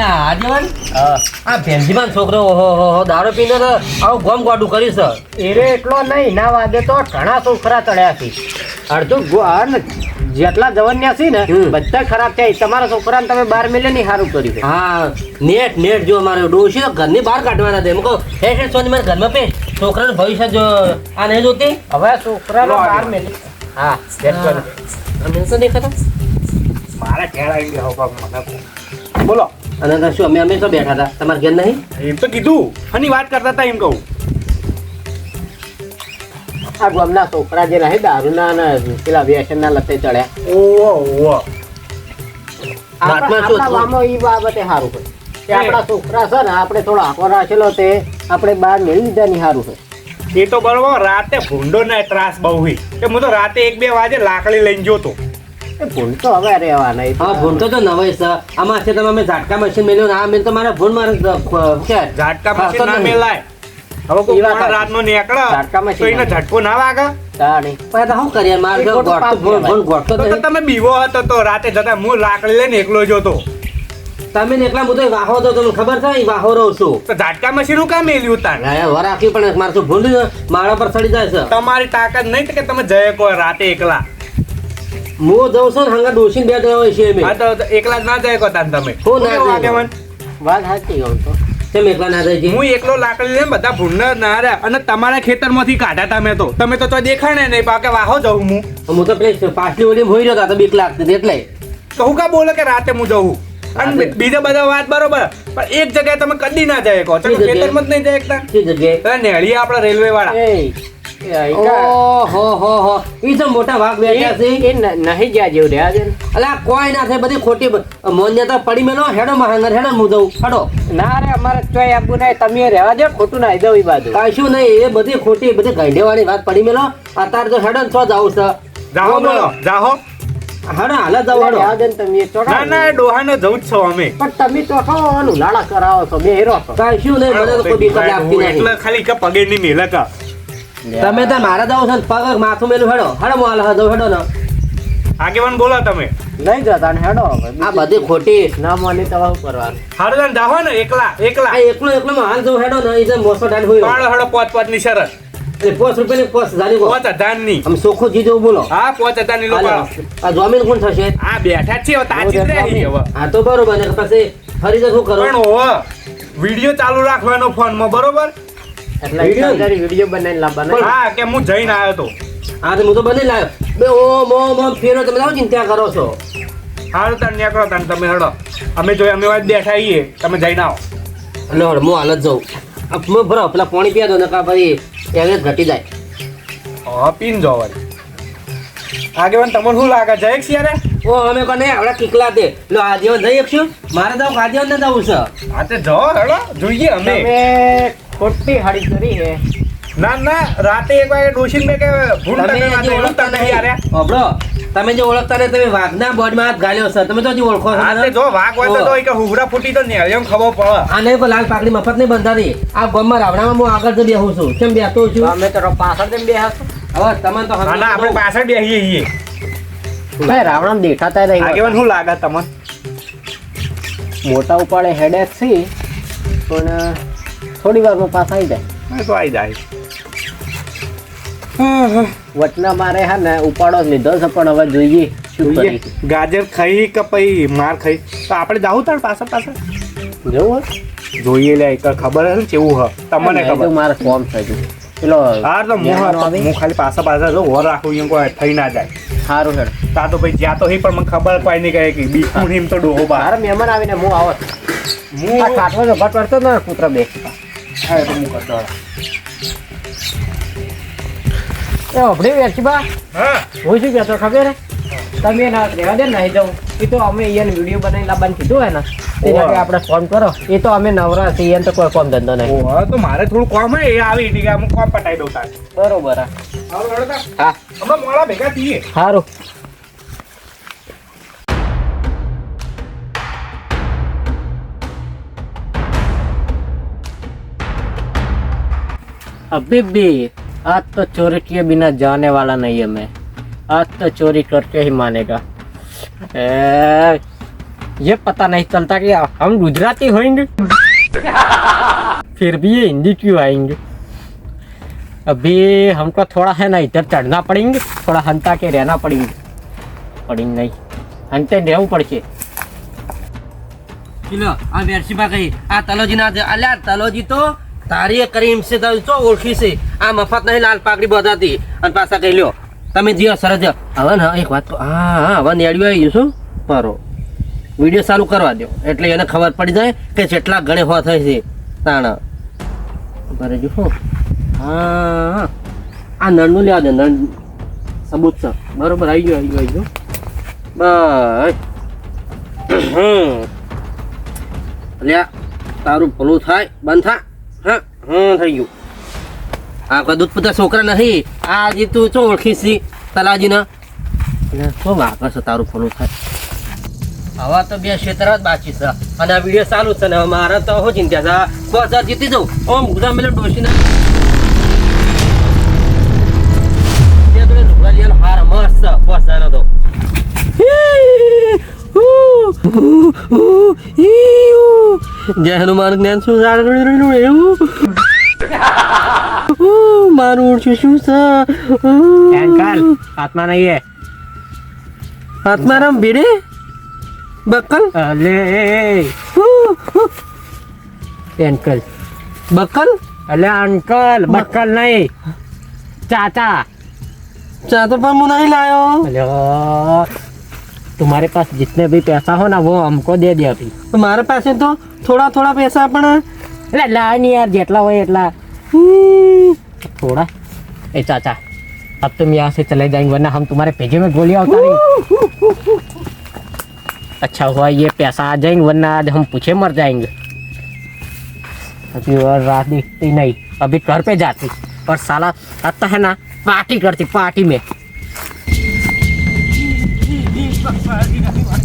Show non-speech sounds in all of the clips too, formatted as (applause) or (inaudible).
એટલે આ હા આ ભેંજીમાં છોકરો ઓહો હો હો દારૂ પીને તો આવું ગોમ ગોડું કરી છે. એરે એટલો નહીં ના વાગે તો ઘણા છોકરા ચડ્યા છે. અડધું ગો- જેટલા જવન્યા છે ને. બધા ખરાબ થયા તમારા છોકરાને તમે બાર મિલે નહીં સારું કર્યું હા નેટ નેટ જો મારે ડોશી તો ઘરની બહાર કાઢવાના છે. એમ કહું હે હે સોની મારે ઘરમાં પે. છોકરાનું ભવિષ્ય જો આ નહીં જોતી? હવે છોકરાને બાર. મિલે હા સેટ કરો. આ મેં દેખાતા. મારા ઘેર આવી ગયા હોપા મને બોલો. અને તો શું અમે અમે શું બેઠા હતા. તમારા ઘેર નહીં? એમ તો કીધું. ફની વાત કરતા હતા એમ કહું. આ ગામના છોકરા જે રહે દારૂના અને પેલા વ્યસનના લતે ચડ્યા. ઓહો ઓહો. આપણા ઈ બાબતે સારું હોય. કે આપણા છોકરા છે ને આપણે થોડો આંકો રાખેલો તે આપણે બહાર મેળવી લીધા ની સારું હોય. એ તો બરોબર રાતે ભૂંડો ના ત્રાસ બહુ હોય. કે હું તો રાતે એક બે વાગે લાકડી લઈને જોતો ભૂલ તો હવે રહેવા નહીં હા ફોન તો તો નવાઈ છે. આમાં છે તમે અમે ઝાટકા મશીન મેલ્યો ના મેં તો મારા ફોન મારે ઝાટકા મશીન ના મેલાય. હવે કોઈ. રાતનો નીકળે ઝાટકા મશીન તો એને ઝટકો ના લાગે તાણી. પણ તો શું કરીએ? મારે પાપ ગોઠતો તો જ. તમે બીવો હતો તો રાતે જતા હું લાકડી લઈને એકલો જોતો તમે ને એકલા હું વાહો તો તમને ખબર છે? વાહો રહું છું. તો ઝાટકા મશીનનું કામ મેલ્યું તાર? વર આખી પણ મારું ભૂલ મારા પર ચડી જાય છે. તમારી તાકાત નહીં કે તમે જય કો રાતે એકલા. હું જઉં છું ને હંગા ડોસીને બે જણા છે અમે હા તો એકલા ના જાય કો તમે. હું ના શું કેવું વાત સાચી કહું તો કેમ એકલા ના જાય હું એકલો લાકડી લઈને બધા ભૂંડ ના રહ્યા. અને તમારા ખેતરમાંથી કાઢ્યા તમે તો. તમે તો તો દેખાણે નહીં પાકે વાહો જાઉં હું. હું તો પાછલી ઓલી હોઈ રહ્યો હતો બીક લાગતી એટલે. કહું કા બોલે કે રાતે હું જઉં? અને બીજા બધા વાત બરોબર. પણ એક જગ્યાએ તમે કદી ના જાય કહો તમે જગ્યાએ? ખેતરમાં જ નહીં જાય એકતા કઈ જગ્યાએ? નેળી આપણા રેલવે વાળા. ઓહો હો હો ઈ તો મોટા વાઘ બેઠા છે એ- એ નહીં જ્યાં જેવું રહ્યા છે અલા કોઈ ના થાય બધી ખોટી મોન્ય પડી મેલો હેડો મહાંગર હેડો હું જઉં હેડો ના રે અમારે ચોય આપવું નહીં તમે રહેવા દો ખોટું ના દઉં ઈ બાજુ કશું નહીં એ બધી ખોટી બધી ગાંઠેવાળી વાત પડી મેલો અત્યારે તો હેડો ને છો જાવું છે જાહો બોલો જાહો હેડો હાલ જાવ હેડો રહેવા તમે ચોટાડો. ના ના ડોહાને જવું છો અમે પણ તમે તો કહો લાડા કરાવો છો બે હેરો છો કશું નહીં મને તો કોઈ બીક લાગતી નહીં એટલે ખાલી કે પગે ની મેલા કા તમે તો મારા જાવ છો ને પગ માથું મેલું હેડો. હેડો હું હાલ જાઉં હેડો ને. આગેવાન બોલો તમે. લઈ જતા ને હેડો. આ બધી ખોટી ના મળી તો હવે કરવાનું. હારું તાન જાહો ને એકલા એકલા. આ એકલો એકલો માં હાલ જો હેડો ને એ જે મોસો ડાલ હોય. પાડો હડો પોત પોચની શરત. એટલે પોસ રૂપિયાની પોસ જાણી કહો પોચ હજારની આમ સોખો જીજો બોલો. હા પોચ હજારની લોકો આ જમીન કોણ થશે? આ બેઠા છે હવે તાજી રહી હવે. હા તો બરોબર ને પછી ફરી શું કરો? પણ વિડિયો વીડિયો ચાલુ રાખવાનો ફોનમાં બરોબર? એટલે વીડિયો? વીડિયો વીડિયો બનાવીને લાવવાનો. હા કે હું જઈને આવ્યો તો. હા તો હું તો બની લાવ્યો બે ઓમ ઓમ ઓમ ફેરો તમે જાઓ ચિંતા કરો છો. હારું તાન નીકળો તાન તમે હડો. અમે જોઈએ અમે વાત બેઠા છીએ. તમે જઈને આવો. એટલે હળ હું હાલ જ જાઉં. આ ભરો પેલા પાણી પીવા દો ને કા પછી એવરેજ ઘટી જાય. હા પીન જો વળી આગેવાન તમને શું લાગે? જય છે યાર ઓ અમે કોને આવડા કિકલા દે લો આજે જઈ શકશું મારે તો આજીવન ને જવું છે. હા તે જો હડો. જોઈએ અમે. ખોટી હાડી કરી હે. ના ના રાતે એક વાગે ડોશીન બે કે ભૂલ તમે હજી ઓળખતા નહીં અરે અબળો તમે જે ઓળખતા નહીં તમે વાઘના બોર્ડમાં હાથ ગાલ્યો છે. તમે તો હજી ઓળખો છો હા જો વાઘ હોય તો એક ઈ હુગડા ફૂટી તો ને એમ ખબર પડે. આ નહીં કોઈ લાલ પાકડી મફત નહીં બંધાતી. આ ગામમાં રાવણામાં હું આગળ જ બેહું છું. કેમ બેહતો છું? અમે તો પાછળ જેમ બેહા હવે તમે તો ના ના આપણે પાછળ બેસીએ છીએ. ભાઈ રાવણ દેખાતા નહીં આગેવાન શું લાગે તમને? મોટા ઉપાડે હેડેક છે પણ થોડી વારમાં પાછા આવી જાય. તો આવી જાય. વચના મારે હા ને ઉપાડો લીધો છે પણ હવે જોઈએ શું. ગાજર ખાઈ કે પછી માર ખાઈ? તો આપણે જાવું તાર પાછળ પાછળ? જોવું જોઈએ લે એક ખબર હે કેવું હ. તમને ખબર? મારે ફોર્મ થઈ ગયું પેલો હાર તો હું હું ખાલી પાછા પાછા જો ઓર રાખું એમ કોઈ થઈ ના જાય. સારું હેડ. તા તો ભાઈ જ્યાં તો હે પણ મને ખબર કોઈ નહીં કહે કે બીકું હિમ તો ડોહો બહાર મહેમાન આવીને હું આવત હું આ કાઠવો જો ભટ પડતો ને કૂતરા બે. હા, એ તો હું કરતો એ આપણે વેચબા હા હું શું કહેતો ખબર હે તમે ના રહેવા દે નહીં જાઉં એ તો અમે અહીંયા વીડિયો બનાવી લાવવાનું કીધું હોય ને તે માટે આપણે ફોન કરો એ તો અમે નવરા છીએ. એને તો કોઈ કોમ ધંધો નહીં ઓહો, તો મારે થોડું કોમ હે એ આવી ટીકા હું કોમ પટાઈ દઉં તાર બરોબર હા હા અમે મોડા ભેગા થઈએ સારું अभी भी आज तो चोरी किए बिना जाने वाला नहीं है मैं आज तो चोरी करके ही मानेगा ए, ये पता नहीं चलता कि हम गुजराती होंगे फिर भी ये हिंदी क्यों आएंगे अभी हमको थोड़ा है ना इधर चढ़ना पड़ेंगे थोड़ा हंता के रहना पड़ेंगे पड़ेंगे नहीं हंते રહેવું પડશે કિલો આ વેરસીબા કહી આ તલોજી ના દે અલ્યા તલોજી તો તારી કરીમ છે તમે ચો ઓળખી છે? આ મફત નહીં, લાલ પાકડી બધાતી અને પાછા કહી લ્યો, તમે જીઓ સરસ હવે ને એક વાત. હા હા, હવે નેડ્યું આવી ગયું શું? પરો. વીડિયો ચાલુ કરવા દો એટલે એને ખબર પડી જાય કે જેટલા ગણે હો થાય છે તાણા. ભરે જો હો. આ નળનું લેવા દે, નળ સબૂત છે બરોબર, આવી ગયો આવી ગયો આવી ગયો. બસ હમ. અલ્યા તારું ભલું થાય, બંધ થા. હા હમ, થઈ ગયું. આ દૂધ પૂતા છોકરા નહીં આ જે તું શું ઓળખી છી તલાજીના. એટલે શું વાપર છે તારું ફોલું થાય? હવે તો બે ક્ષેત્ર જ બાકી છે. અને આ વીડિયો ચાલુ છે ને મારે તો શું ચિંતા છે બસ જીતી જાઉં. ઓમ ગુજરાત મિલન ડોસી ના. હાર મસ્ત. બસ જાનો તો. (laughs) જય હનુમાન જ્ઞાન શું એવું મારું ઓળખું શું છે? અંકલ આત્મા નહીં હે આત્મારામ ભીડે બકલ? અલે અંકલ બકલ અલે અંકલ બકલ નહીં ચાચા ચાચા પણ હું નહીં લાયો. અલ્યો. तुम्हारे पास जितने भी पैसा हो ना वो हमको दे दे अभी મારા પાસે તો થોડા થોડા પૈસા પણ એટલે લા નહીં યાર જેટલા હોય એટલા હમ, थोड़ा ए चाचा अब तुम यहाँ से चले जाएंगे वरना हम तुम्हारे भेजे में गोलियां उतारेंगे अच्छा हुआ ये पैसा आ जाएंगे वरना आज हम पूछे मर जाएंगे अभी और रात दिखती नहीं अभी घर पे जाती और साला आता है ना पार्टी करती पार्टी में હેરજી, એ, હેરજી. હા,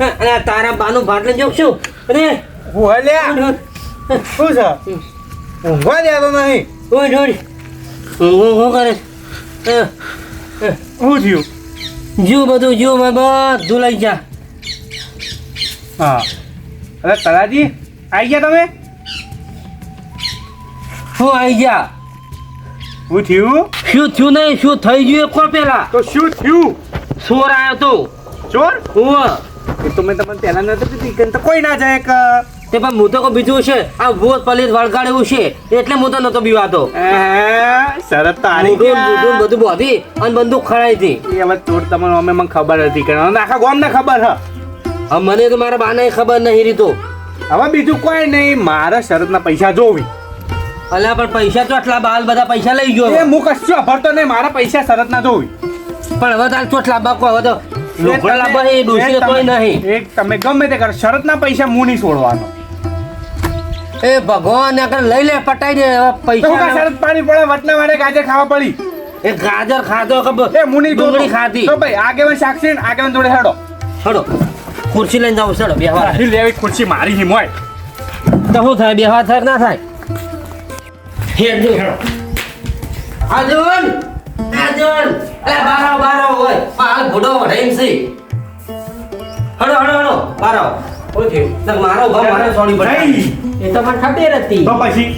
અરે તારા બાનું ભાટલે જોક શું અરે હું હલ્યા શું છે? ઊંઘવા દેતો નહીં. ઓય જોડી હું હું કરે? શું થયું? જીવ બધું જીવ મેં બધું લઈ જા હા. અરે તલાજી આવી ગયા તમે? હું આવી ગયા. શું થયું? શું થયું નહીં? શું થઈ ગયું કોણ પેલા તો શું થયું? સોર આવ્યો તો. ચોર? હું એ તો મેં તમને પહેલા નતું કીધું. કે તો કોઈ ના જાય કે તે પણ હું તો બીજું છે? આ ભૂત પલિત વળગાડ્યું છે? એટલે હું તો નતો બીવાતો. એ, શરત તો હારી મૂઢું ગયા. મૂઢું બધું બોધી અને બંદૂક ખડાઈ હતી. એ હવે ચોર તમને અમે મને ખબર હતી કે આખા ગોમ ને ખબર હ. મને તો મારા બાને ખબર નહીં રીતો. હવે બીજું કોઈ નહીં. મારા શરતના પૈસા જોવી. અલ્યા પણ પૈસા તો આટલા બાલ બધા પૈસા લઈ ગયો. એ હું કશું અભરતો નહીં મારા પૈસા શરતના જોઈ. પણ હવે તાર ચોટ લાંબા કો હવે તો લોકડા લાંબા એ ડોસી તોય નહીં. એક તમે ગમે તે કરો શરતના પૈસા હું નહીં છોડવાનો. એ ભગવાન આગળ લઈ લે પટાઈ દે પૈસા શરત પાણી પડે વટના મારે ગાજર ખાવા પડી. એ ગાજર ખાધો ખબર એ મુની ડુંગળી ખાધી. તો ભાઈ આગેવાન સાક્ષી ને આગેવાન જોડે હેડો. હડો ખુરશી લઈને જાવ સડો બેહવા લેવી ખુરશી મારી હિમ હોય. તો શું થાય બેહવા થાય ના થાય? હેડજો હેડો અર્જુન અર્જુન અરે બારો બારો હોય. હાલ ઘોડો વઢાઈમ છે. હડો હડો હડો બારો ઓકે તો મારો ભાવ મારે સોડી પડાઈ એ તો મને ખબર હતી. તો પછી?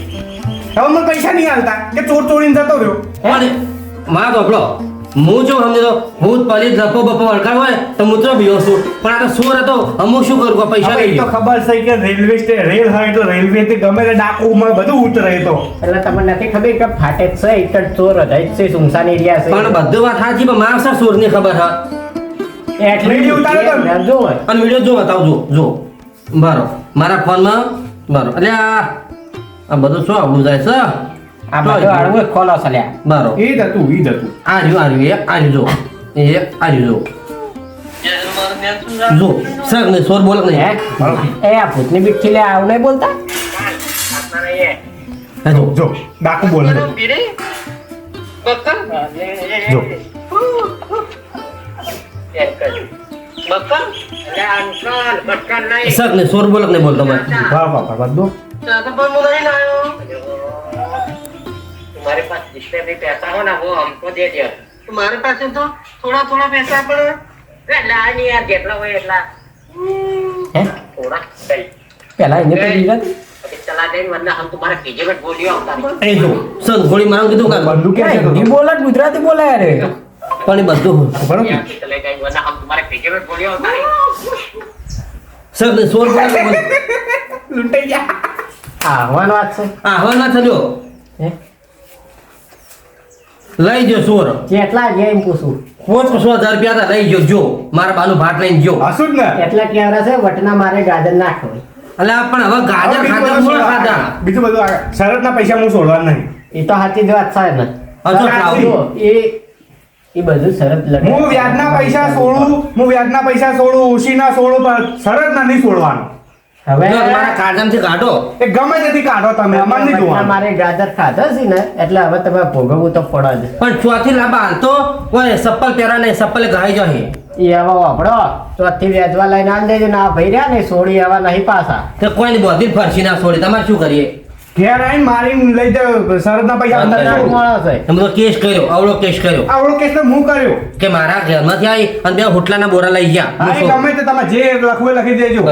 હવે મને પૈસા નહીં આલતા કે ચોર ચોરીને જતો રહ્યો. અરે માં ગોબળો હું જો સમજો તો ભૂત પલી લપો બપો વળકાર હોય તો હું તો બીવો છું. પણ આ તો સોર હતો અમુક શું કરું પૈસા લઈ એ તો ખબર છે કે રેલવે સ્ટે રેલ હોય એટલે રેલવે થી ગમે તે ડાકુમાં બધું ઉતરે તો. એટલે તમને નથી ખબર કે ફાટે છે એક જ ચોર જ છે સુમસાન એરિયા છે. પણ બધું વાત સાચી પણ મારા સર સુરની ખબર હા. એટલે વીડિયો ઉતારો તો જો અને વીડિયો જો બતાવજો જો બરો મારા ફોનમાં બરો એટલે આ આ બધું શું આવું જાય છે? આ બધું હાડવું એ ખોલો બરો ઈ જ હતું એ જ હતું. આ જો આ એ આ જો એ આ જો જો. સર ને સોર બોલક હે? એ આ ભૂતની બીક લે આવું નહીં બોલતા? જો. જો ડાકુ બોલ. જો. સર ને સોર બોલક નહીં બોલતો બધું तुम्हारे पास जितने भी पैसा हो ना वो हमको दे दियो મારે પાસે તો થોડા થોડા પૈસા પણ એટલા નહીં યાર જેટલા હોય એટલા હે થોડા કઈ પેલા એને તો દીધા अभी चला देंगे वरना हम तुम्हारे पीछे में गोलियां उतारेंगे એ જો સર ગોળી મારવાનું કીધું કાં બંદૂક કેમ છે તો? હિન્દી બોલે કે ગુજરાતી બોલે યાર પણ એ બધું બરોબર यहाँ से चले जाएंगे वरना हम तुम्हारे पीछे में गोलियां उतारेंगे સર ને સોર બોલક નહીં બોલતો. લૂંટાઈ ગયા હા હવાન વાત છે આ હવે ના થજો હે લઈ જો સોર કેટલા જે એમ પૂછું? પાંચસો હજાર રૂપિયા તા લઈ જો જો. મારા બાનું ભાટ લઈને જો. હસું જ ને? એટલા કેવરા છે? વટના મારે ગાજર નાખો એટલે પણ હવે ગાજર ખાધા બીજું બધું ખાધા? બીજું બધું. શરતના પૈસા હું છોડવા નહીં. એ તો સાચી જ વાત છે ને એ એ બધું શરત લડે હું વ્યાજના પૈસા છોડું હું વ્યાજના પૈસા છોડું ઓછીના છોડું પણ શરતના નહીં છોડવાનું હવે મારા કાજામથી કાઢો. એ ગમે તેથી કાઢો તમે અમારે નહીં જોવાનું. મારે ગાજર ખાધા છે ને એટલે હવે તમે ભોગવવું તો પડે જ. પણ ચોથી લાંબા હાલ તો ઓય સપ્પલ પહેરા નહીં સપ્પલ ઘાઈ જાય એ હવે વાપરો ચોથી વેચવા લઈને આલ દેજો ના ભાઈ રહ્યા ને સોડી હવે નહીં પાછા. તો કોઈ બધી ફરસી ના છોડી તમારે શું કરીએ? ઘેર આવીને મારી લઈ જાવ સરદના પૈસા અંદર છે. કેસ કર્યો આવડો કેસ કર્યો. આવડો કેસ તો હું કર્યો. કે મારા ઘરમાંથી આવી અને બે હોટલાના બોરા લઈ ગયા. ગમે તે તમે જે લખવું લખી દેજો?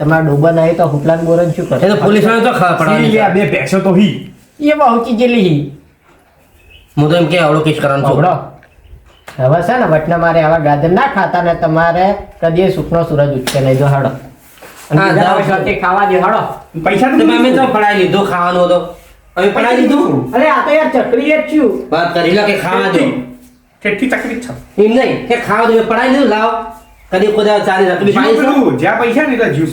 તમારા ડોબા નહીં તો હુપલાન બોરન શું કરે? તો પોલીસવાળા તો ખબર પડવાની બે ભેંસો તો હી. એ બહુચી જેલી હી. હું તો એમ કે આવડો કેસ કરવાનો છું. હબળો હવે છે ને વટના મારે આવા ગાજર ના ખાતા ને તમારે કદી સુખનો સૂરજ ઉઠશે નહીં. જો હાડો. ખાવા દે હાડો. પૈસા તો અમે તો પડાઈ લીધો ખાવાનો તો અમે પડાઈ લીધું. અરે આ તો યાર ચકરી જ છું. વાત કરી લો કે ખાવા દો કેટલી તકલીફ છે. એમ નહીં કે ખાવા દો પડાઈ લીધું લાવ. કદી કોઈ ચાલી પાઈ છે? પેલું, જ્યાં પૈસા ને એટલે જીવ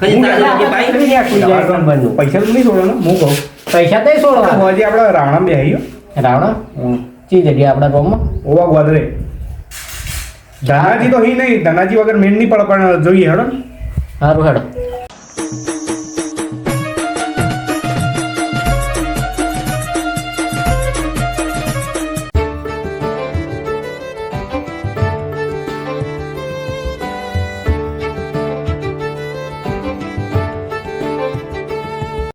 કદી ચાલી? જાય ગણબણનું. પૈસા તો નહીં છોડવાનો હું કહું. પૈસા તો છોડવા હોજી આપણે રાણા બે આવ્યો રાવણ? ચી જગ્યા આપણા ગામમાં? ઓવા ગોદરે. ધનાજી તો હી નહીં. ધનાજી વગર મેન નહીં પડે પણ જોઈએ હેડો. સારું હેડો.